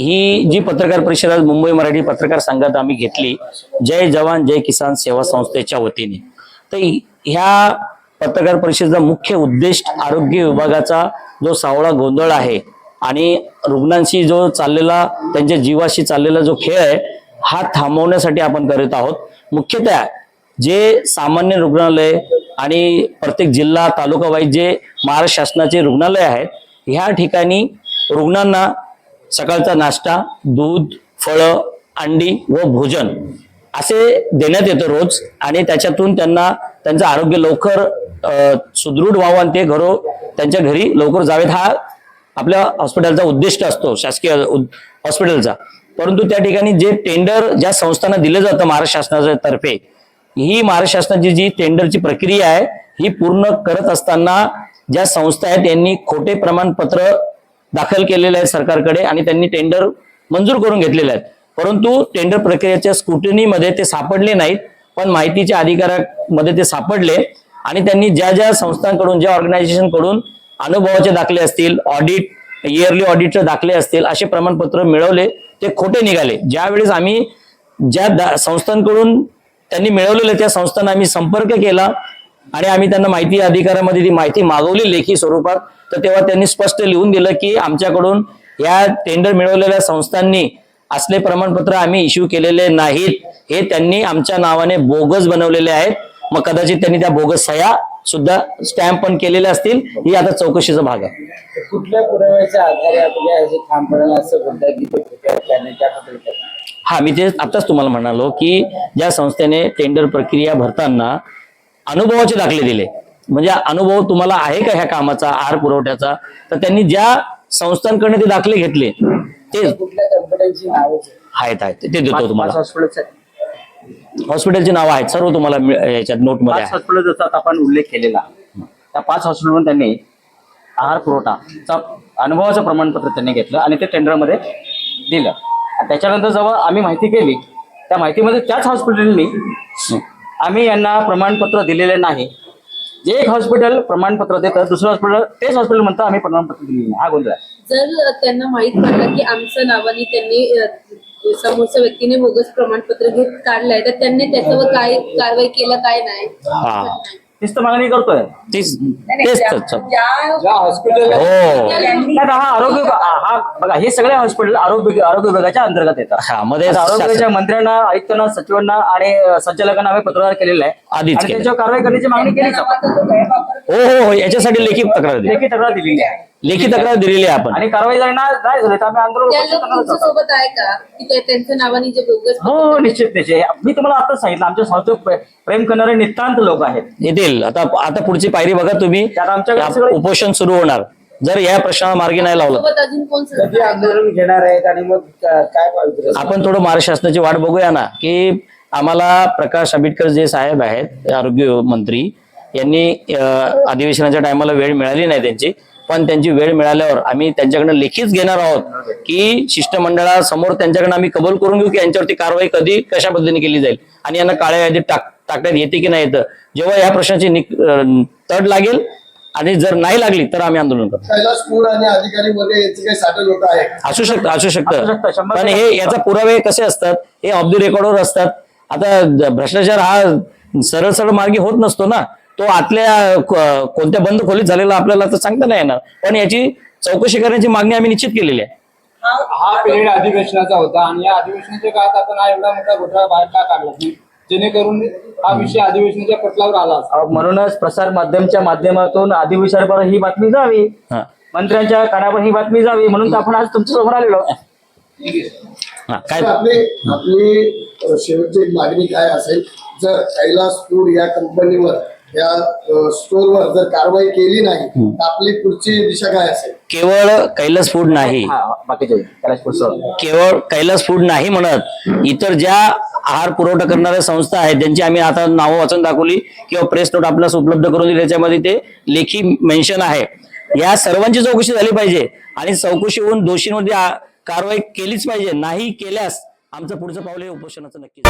ही जी पत्रकार परिषद आज मुंबई मराठी पत्रकार संघात आम्ही घेतली जय जवान जय किसान सेवा संस्थेच्या वतीने. तर ह्या पत्रकार परिषदेचा मुख्य उद्देश आरोग्य विभागाचा जो सावळा गोंधळ आहे आणि रुग्णांशी जो चाललेला त्यांच्या जीवाशी चाललेला जो खेळ आहे हा थांबवण्यासाठी आपण करत आहोत. मुख्यतः जे सामान्य रुग्णालय आणि प्रत्येक जिल्हा तालुका वाईज जे महाराष्ट्र शासनाचे रुग्णालय आहेत ह्या ठिकाणी रुग्णांना सकाळचा नाश्ता दूध फळं अंडी व भोजन असे देण्यात येतं रोज आणि त्याच्यातून त्यांना त्यांचं आरोग्य लवकर सुदृढ व्हावं आणि ते घरो त्यांच्या घरी लवकर जावेत हा आपल्या हॉस्पिटलचा उद्दिष्ट असतो शासकीय उद- हॉस्पिटलचा. परंतु त्या ठिकाणी जे टेंडर ज्या संस्थांना दिलं जातं महाराष्ट्र शासनाच्या तर्फे ही महाराष्ट्र शासनाची जी टेंडरची प्रक्रिया आहे ही पूर्ण करत असताना ज्या संस्था आहेत त्यांनी खोटे प्रमाणपत्र दाखल केलेले आहेत सरकारकडे आणि त्यांनी टेंडर मंजूर करून घेतलेले आहेत. परंतु टेंडर प्रक्रियेच्या स्क्रुटनीमध्ये ते सापडले नाहीत पण माहितीच्या अधिकारामध्ये ते सापडले आणि त्यांनी ज्या ज्या संस्थांकडून ज्या ऑर्गनायझेशनकडून अनुभवाचे दाखले असतील ऑडिट इयरली ऑडिटचे दाखले असतील असे प्रमाणपत्र मिळवले ते खोटे निघाले. ज्यावेळेस आम्ही ज्या संस्थांकडून त्यांनी मिळवलेले त्या संस्थांना आम्ही संपर्क केला आणि आम्ही त्यांना माहिती अधिकारामध्ये ती माहिती मागवली लेखी स्वरूपात. तर तेव्हा त्यांनी स्पष्ट लिहून दिलं की आमच्याकडून या टेंडर मिळवलेल्या संस्थांनी असले प्रमाणपत्र आम्ही इश्यू केलेले नाहीत. हे त्यांनी आमच्या नावाने बोगस बनवलेले आहेत. मग कदाचित त्यांनी त्या बोगस सह्या सुद्धा स्टॅम्प पण केलेल्या असतील. ही आता चौकशीचा भाग आहे. कुठल्या पुराव्याच्या आधारे? हा मी ते आताच तुम्हाला म्हणालो की ज्या संस्थेने टेंडर प्रक्रिया भरताना अनुभवाचे दाखले दिले. म्हणजे अनुभव तुम्हाला आहे का ह्या कामाचा आहार पुरवठ्याचा? तर त्यांनी ज्या संस्थांकडे ते दाखले घेतले ते आहेत? आहेत ते देतो तुम्हाला. हॉस्पिटलचे नावं आहेत सर्व तुम्हाला याच्यात नोटमध्ये हॉस्पिटल जसा आपण उल्लेख केलेला त्या पाच हॉस्पिटलमध्ये त्यांनी आहार पुरवठाचा अनुभवाचं प्रमाणपत्र त्यांनी घेतलं आणि ते टेंडरमध्ये दिलं. आणि त्याच्यानंतर जेव्हा आम्ही माहिती केली त्या माहितीमध्ये त्याच हॉस्पिटलनी आम्ही यांना प्रमाणपत्र दिलेले नाही. जे एक हॉस्पिटल प्रमाणपत्र देतं दुसरं हॉस्पिटल तेच हॉस्पिटल म्हणतं आम्ही प्रमाणपत्र दिलेलं नाही. हा गोंधळ आहे. जर त्यांना माहीत पडलं की आमचं नावाने त्यांनी अ, समोरच्या व्यक्तीने बोगस प्रमाणपत्र घेत काढलंय तर त्यांनी त्याच्यावर काय कारवाई केलं काय नाही? हा. तीच तर मागणी करतोय तेच तेच तर. ज्या हॉस्पिटल हो नाही, हा आरोग्य हा बघा हे सगळे हॉस्पिटल आरोग्य आरोग्य विभागाच्या अंतर्गत येतात हा मध्ये आता आरोग्य विभागाच्या मंत्र्यांना आयुक्तांना सचिवांना आणि अ, संचालकांना आम्ही पत्रव्यवहार केलेला आहे आधीच आणि केलं. त्याच्यावर कारवाई करण्याची मागणी केलीच आपण. हो हो हो याच्यासाठी लेखी तक्रार दिली लेखी तक्रार दिलेली आहे लेखी तक्रार दिलेली आहे आपण. आणि कारवाई जर ना नाही झाली तर आम्ही आंदोलन त्या तुमच्या. सोबत आहे का? की ते त्यांच्या नावाने जे बोगस हो निश्चित निश्चित. मी तुम्हाला आता सांगितलं आमच्या संस्थेत प्रे- प्रेम करणारे नितांत लोक आहेत. येतील आता आता पुढची पायरी बघा तुम्ही. त्यात आमच्याकडे या- सगळे- उपोषण सुरू होणार. जर या प्रश्नाला मार्गी नाही लावलं. सोबत अजून कोण कधी संस्था आहे? आंदोलन घेणार आहेत आणि मग का- काय पाहिजे आपण थोडं महाराष्ट्र शासनाची वाट बघूया ना की आम्हाला प्रकाश आंबेडकर जे साहेब आहेत आरोग्य मंत्री यांनी अं, अधिवेशनाच्या टायमाला वेळ मिळाली नाही त्यांची. पण त्यांची वेळ मिळाल्यावर आम्ही त्यांच्याकडनं लेखीच घेणार आहोत की शिष्टमंडळासमोर त्यांच्याकडनं आम्ही कबूल करून घेऊ की यांच्यावरती कारवाई कधी कशा पद्धतीने केली जाईल. आणि यांना काळ्या यादीत टाक टाकण्यात येते की नाही येतं. जेव्हा या प्रश्नाची तड लागेल आणि जर नाही लागली तर आम्ही आंदोलन करू कैलासपूर आणि अधिकारी वगैरे याचे काही साठे लोक आहेत असू शकतं असू शकतं, पण. हे याचा पुरावे कसे असतात? हे ऑफ द रेकॉर्डवर असतात. आता भ्रष्टाचार हा सरळ सरळ मार्गी होत नसतो ना. तो आतल्या कोणत्या बंद खोलीत झालेला आपल्याला तर सांगता नाही येणार. पण याची चौकशी करण्याची मागणी आम्ही निश्चित केलेली आहे. हा पिरियड अधिवेशनाचा होता आणि या अधिवेशनाच्या काळात आपण हा एवढा मोठा घोटाळा बाहेर का काढला की जेणेकरून हा विषय अधिवेशनाच्या पटलावर आला म्हणूनच प्रसार माध्यमच्या माध्यमातून अधिवेशनावर ही बातमी जावी. मंत्र्यांच्या कानावर ही बातमी जावी. म्हणून तर आपण आज तुमच्यासमोर आलेलो. हा, काय? आपली आपली शेवटची मागणी काय असेल? जर कैलासपूर या कंपनीवर या अ, स्टोअरवर जर कारवाई केली नाही तर आपली पुढची दिशा काय असेल? केवळ कैलास फूड नाही. हा केवळ कैलास फूड नाही म्हणत. इतर ज्या आहार पुरवठा करणाऱ्या संस्था आहेत त्यांची आम्ही आता नावं वाचून दाखवली किंवा प्रेस नोट आपल्याला उपलब्ध करून दिली. त्याच्यामध्ये ते लेखी मेन्शन आहे. या सर्वांची चौकशी झाली पाहिजे आणि चौकशी होऊन दोषींमध्ये कारवाई केलीच पाहिजे. नाही केल्यास आमचं पुढचं पाऊल हे उपोषणाचं नक्की